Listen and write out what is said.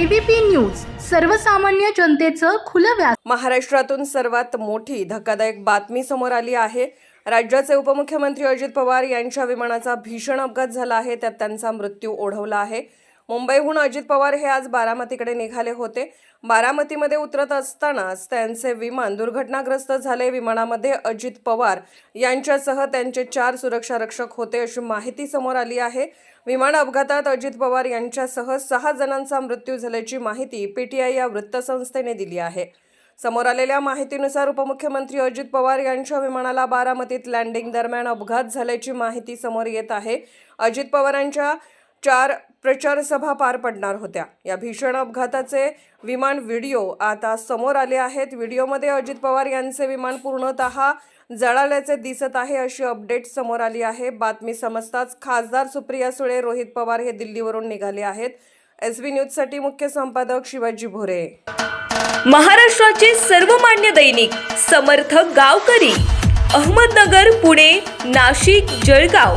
ABP news सर्वसामान्य जनतेचं खुलं व्यास महाराष्ट्रातून सर्वात मोठी धक्कादायक बातमी समोर आली आहे. राज्याचे उपमुख्यमंत्री अजित पवार यांच्या विमानाचा भीषण अपघात झाला आहे त्यात त्यांचा मृत्यू ओढवला आहे. मुंबईहून अजित पवार हे आज बारामतीकडे निघाले होते. बारामतीमध्ये उतरत असतानाच त्यांचे विमान दुर्घटनाग्रस्त झाले. विमानामध्ये अजित पवार यांच्यासह त्यांचे चार सुरक्षा रक्षक होते अशी माहिती समोर आली आहे. विमान अपघातात अजित पवार यांच्यासह सहा जणांचा मृत्यू झाल्याची माहिती पीटीआय या वृत्तसंस्थेने दिली आहे. समोर आलेल्या माहितीनुसार उपमुख्यमंत्री अजित पवार यांच्या विमानाला बारामतीत लँडिंग दरम्यान अपघात झाल्याची माहिती समोर येत आहे. अजित पवारांच्या चार प्रचारसभा पार पडणार होत्या. या भीषण अपघाताचे विमान व्हिडिओ आता समोर आले आहेत. व्हिडिओमध्ये अजित पवार यांचे विमान पूर्णतः जळाल्याचे दिसत आहे अशी अपडेट समोर आली आहे. बातमी समजताच खासदार सुप्रिया सुळे रोहित पवार हे दिल्लीवरून निघाले आहेत. एस बी न्यूजसाठी मुख्य संपादक शिवाजी भोरे. महाराष्ट्राचे सर्वमान्य दैनिक समर्थ गावकरी अहमदनगर पुणे नाशिक जळगाव.